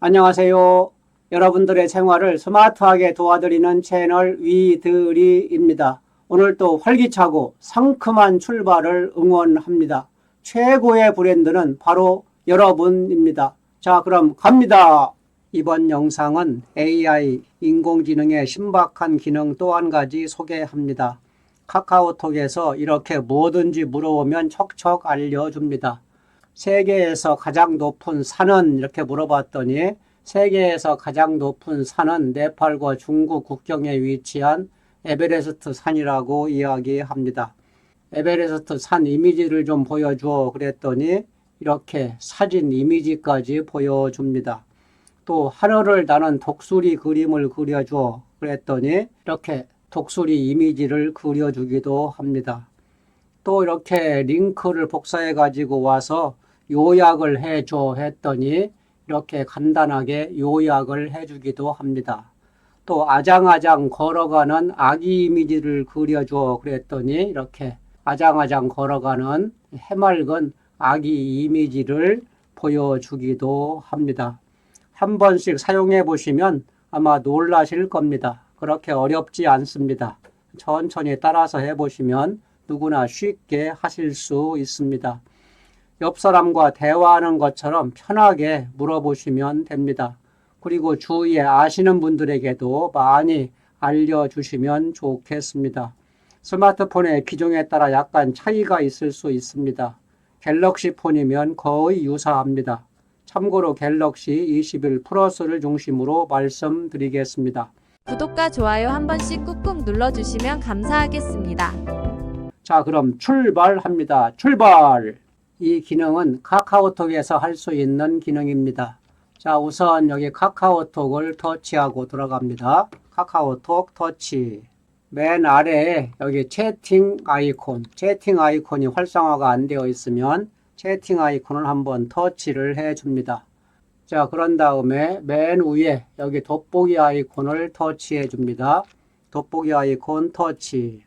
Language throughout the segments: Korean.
안녕하세요. 여러분들의 생활을 스마트하게 도와드리는 채널 위드리입니다. 오늘도 활기차고 상큼한 출발을 응원합니다. 최고의 브랜드는 바로 여러분입니다. 자, 그럼 갑니다. 이번 영상은 AI 인공지능의 신박한 기능 또 한 가지 소개합니다. 카카오톡에서 이렇게 뭐든지 물어보면 척척 알려줍니다. 세계에서 가장 높은 산은 이렇게 물어봤더니 세계에서 가장 높은 산은 네팔과 중국 국경에 위치한 에베레스트 산이라고 이야기합니다. 에베레스트 산 이미지를 좀 보여줘 그랬더니 이렇게 사진 이미지까지 보여줍니다. 또 하늘을 나는 독수리 그림을 그려줘 그랬더니 이렇게 독수리 이미지를 그려주기도 합니다. 또 이렇게 링크를 복사해 가지고 와서 요약을 해줘 했더니 이렇게 간단하게 요약을 해주기도 합니다. 또 아장아장 걸어가는 아기 이미지를 그려줘 그랬더니 이렇게 아장아장 걸어가는 해맑은 아기 이미지를 보여주기도 합니다. 한 번씩 사용해 보시면 아마 놀라실 겁니다. 그렇게 어렵지 않습니다. 천천히 따라서 해보시면 누구나 쉽게 하실 수 있습니다. 옆 사람과 대화하는 것처럼 편하게 물어보시면 됩니다. 그리고 주위에 아시는 분들에게도 많이 알려주시면 좋겠습니다. 스마트폰의 기종에 따라 약간 차이가 있을 수 있습니다. 갤럭시 폰이면 거의 유사합니다. 참고로 갤럭시 21 플러스를 중심으로 말씀드리겠습니다. 구독과 좋아요 한 번씩 꾹꾹 눌러주시면 감사하겠습니다. 자, 그럼 출발합니다. 출발! 이 기능은 카카오톡에서 할 수 있는 기능입니다. 자, 우선 여기 카카오톡을 터치하고 들어갑니다. 카카오톡 터치. 맨 아래에 여기 채팅 아이콘, 채팅 아이콘이 활성화가 안 되어 있으면 채팅 아이콘을 한번 터치를 해 줍니다. 자, 그런 다음에 맨 위에 여기 돋보기 아이콘을 터치해 줍니다. 돋보기 아이콘 터치.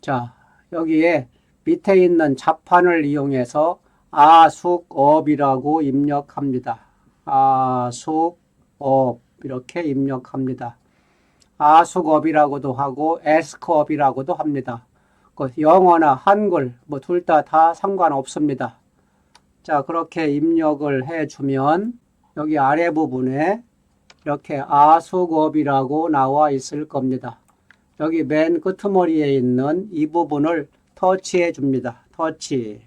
자, 여기에 밑에 있는 자판을 이용해서 아숙업이라고 입력합니다. 아숙업 이렇게 입력합니다. 아숙업이라고도 하고 에스크업이라고도 합니다. 그 영어나 한글 뭐둘다다 상관없습니다. 자, 그렇게 입력을 해주면 여기 아래 부분에 이렇게 아숙업이라고 나와 있을 겁니다. 여기 맨 끄트머리에 있는 이 부분을 터치해 줍니다. 터치.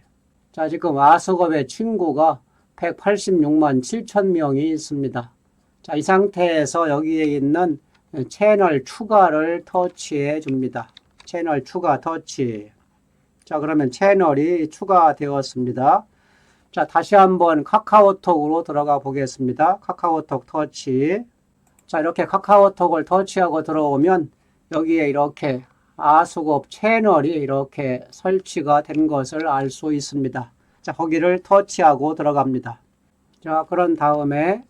자, 지금 아숙업의 친구가 186만 7천 명이 있습니다. 자, 이 상태에서 여기에 있는 채널 추가를 터치해 줍니다. 채널 추가 터치. 자, 그러면 채널이 추가되었습니다. 자, 다시 한번 카카오톡으로 들어가 보겠습니다. 카카오톡 터치. 자, 이렇게 카카오톡을 터치하고 들어오면 여기에 이렇게 아수급 채널이 이렇게 설치가 된 것을 알 수 있습니다. 자, 거기를 터치하고 들어갑니다. 자, 그런 다음에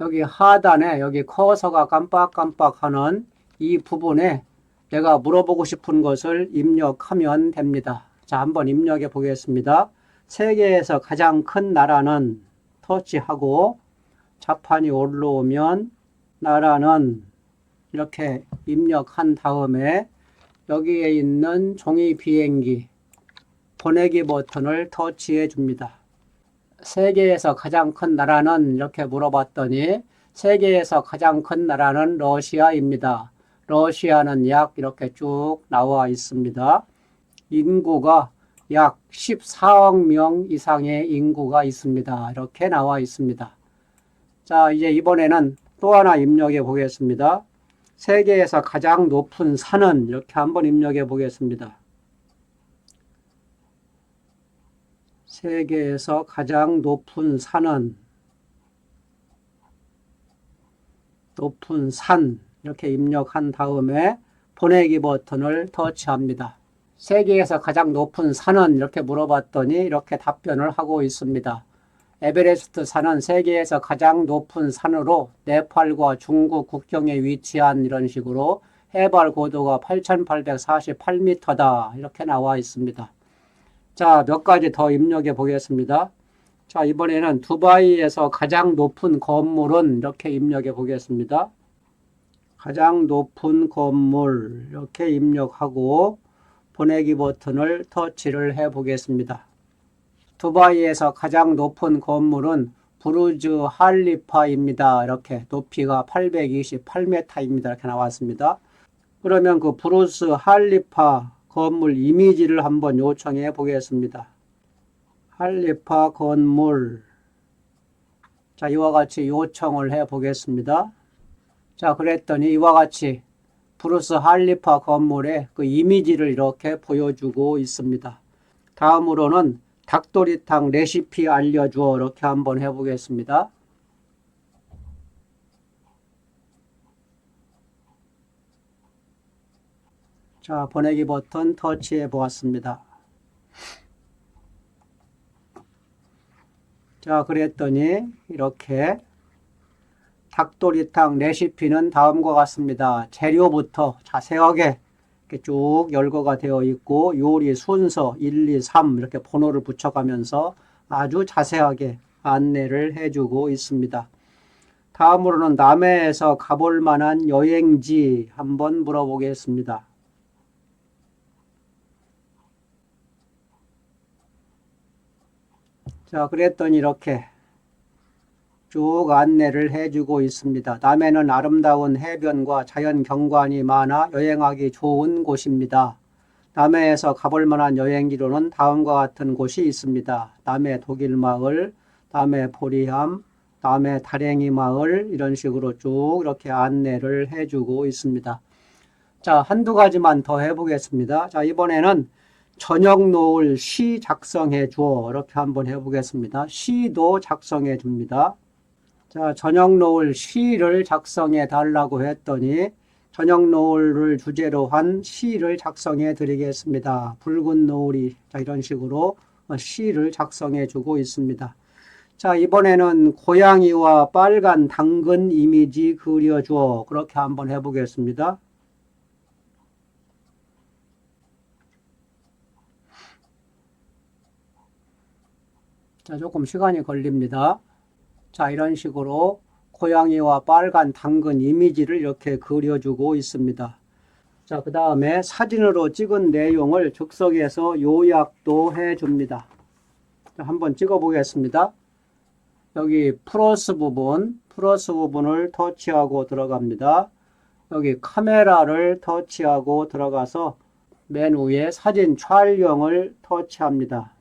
여기 하단에 여기 커서가 깜빡깜빡 하는 이 부분에 내가 물어보고 싶은 것을 입력하면 됩니다. 자, 한번 입력해 보겠습니다. 세계에서 가장 큰 나라는 터치하고 자판이 올라오면 나라는 이렇게 입력한 다음에 여기에 있는 종이 비행기 보내기 버튼을 터치해 줍니다. 세계에서 가장 큰 나라는 이렇게 물어봤더니 세계에서 가장 큰 나라는 러시아입니다. 러시아는 약 이렇게 쭉 나와 있습니다. 인구가 약 14억 명 이상의 인구가 있습니다. 이렇게 나와 있습니다. 자, 이제 이번에는 또 하나 입력해 보겠습니다. 세계에서 가장 높은 산은 이렇게 한번 입력해 보겠습니다. 세계에서 가장 높은 산은 높은 산 이렇게 입력한 다음에 보내기 버튼을 터치합니다. 세계에서 가장 높은 산은 이렇게 물어봤더니 이렇게 답변을 하고 있습니다. 에베레스트 산은 세계에서 가장 높은 산으로 네팔과 중국 국경에 위치한 이런 식으로 해발 고도가 8,848m다. 이렇게 나와 있습니다. 자, 몇 가지 더 입력해 보겠습니다. 자, 이번에는 두바이에서 가장 높은 건물은 이렇게 입력해 보겠습니다. 가장 높은 건물 이렇게 입력하고 보내기 버튼을 터치를 해 보겠습니다. 두바이에서 가장 높은 건물은 부르즈 할리파입니다. 이렇게 높이가 828m입니다. 이렇게 나왔습니다. 그러면 그 부르스 할리파 건물 이미지를 한번 요청해 보겠습니다. 할리파 건물. 자, 이와 같이 요청을 해 보겠습니다. 자, 그랬더니 이와 같이 브루스 할리파 건물의 그 이미지를 이렇게 보여주고 있습니다. 다음으로는 닭도리탕 레시피 알려주어 이렇게 한번 해보겠습니다. 자, 보내기 버튼 터치해 보았습니다. 자, 그랬더니 이렇게 닭도리탕 레시피는 다음과 같습니다. 재료부터 자세하게 이렇게 쭉 열거가 되어 있고 요리 순서 1, 2, 3 이렇게 번호를 붙여가면서 아주 자세하게 안내를 해주고 있습니다. 다음으로는 남해에서 가볼 만한 여행지 한번 물어보겠습니다. 자, 그랬더니 이렇게 쭉 안내를 해주고 있습니다. 남해는 아름다운 해변과 자연 경관이 많아 여행하기 좋은 곳입니다. 남해에서 가볼 만한 여행지로는 다음과 같은 곳이 있습니다. 남해 독일마을, 남해 보리함, 남해 다랭이 마을 이런 식으로 쭉 이렇게 안내를 해주고 있습니다. 자, 한두 가지만 더 해보겠습니다. 자, 이번에는 저녁 노을 시 작성해 주어 이렇게 한번 해보겠습니다. 시도 작성해 줍니다. 자, 저녁 노을 시를 작성해 달라고 했더니 저녁 노을을 주제로 한 시를 작성해 드리겠습니다. 붉은 노을이 자, 이런 식으로 시를 작성해 주고 있습니다. 자, 이번에는 고양이와 빨간 당근 이미지 그려주어 그렇게 한번 해보겠습니다. 자, 조금 시간이 걸립니다. 자, 이런 식으로 고양이와 빨간 당근 이미지를 이렇게 그려주고 있습니다. 자, 그 다음에 사진으로 찍은 내용을 즉석에서 요약도 해줍니다. 자, 한번 찍어 보겠습니다. 여기 플러스 부분, 플러스 부분을 터치하고 들어갑니다. 여기 카메라를 터치하고 들어가서 맨 위에 사진 촬영을 터치합니다.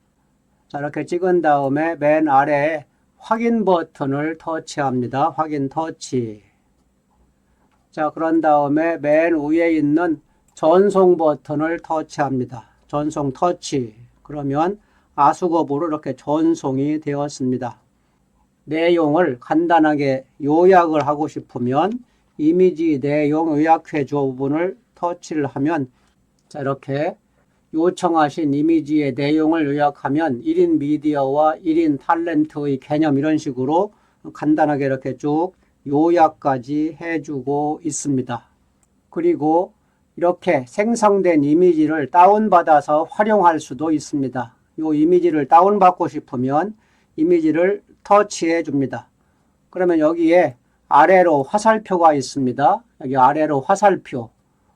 자, 이렇게 찍은 다음에 맨 아래에 확인 버튼을 터치합니다. 확인 터치. 자, 그런 다음에 맨 위에 있는 전송 버튼을 터치합니다. 전송 터치. 그러면 아수거부로 이렇게 전송이 되었습니다. 내용을 간단하게 요약을 하고 싶으면 이미지 내용 요약해 줘 부분을 터치를 하면 자, 이렇게 요청하신 이미지의 내용을 요약하면 1인 미디어와 1인 탤런트의 개념 이런 식으로 간단하게 이렇게 쭉 요약까지 해주고 있습니다. 그리고 이렇게 생성된 이미지를 다운받아서 활용할 수도 있습니다. 이 이미지를 다운받고 싶으면 이미지를 터치해 줍니다. 그러면 여기에 아래로 화살표가 있습니다. 여기 아래로 화살표,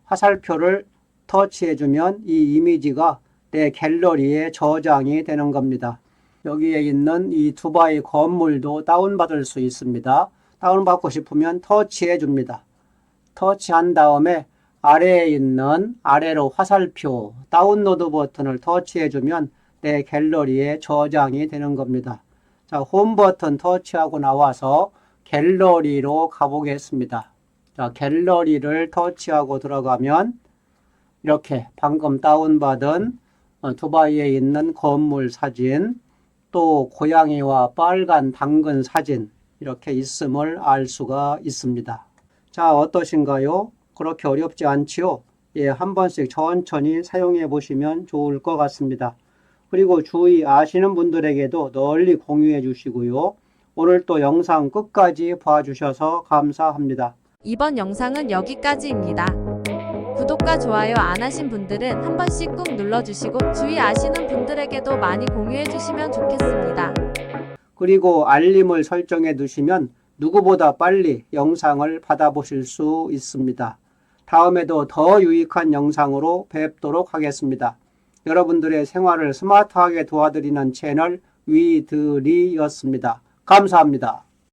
화살표를 터치해 주면 이 이미지가 내 갤러리에 저장이 되는 겁니다. 여기에 있는 이 두바이 건물도 다운받을 수 있습니다. 다운받고 싶으면 터치해 줍니다. 터치한 다음에 아래에 있는 아래로 화살표 다운로드 버튼을 터치해 주면 내 갤러리에 저장이 되는 겁니다. 자, 홈 버튼 터치하고 나와서 갤러리로 가보겠습니다. 자, 갤러리를 터치하고 들어가면 이렇게 방금 다운받은 어, 두바이에 있는 건물 사진, 또 고양이와 빨간 당근 사진 이렇게 있음을 알 수가 있습니다. 자, 어떠신가요? 그렇게 어렵지 않지요? 예, 한 번씩 천천히 사용해 보시면 좋을 것 같습니다. 그리고 주의 아시는 분들에게도 널리 공유해 주시고요. 오늘 또 영상 끝까지 봐주셔서 감사합니다. 이번 영상은 여기까지입니다. 구독과 좋아요 안 하신 분들은 한 번씩 꾹 눌러주시고 주위 아시는 분들에게도 많이 공유해 주시면 좋겠습니다. 그리고 알림을 설정해 두시면 누구보다 빨리 영상을 받아보실 수 있습니다. 다음에도 더 유익한 영상으로 뵙도록 하겠습니다. 여러분들의 생활을 스마트하게 도와드리는 채널 위드리였습니다. 감사합니다.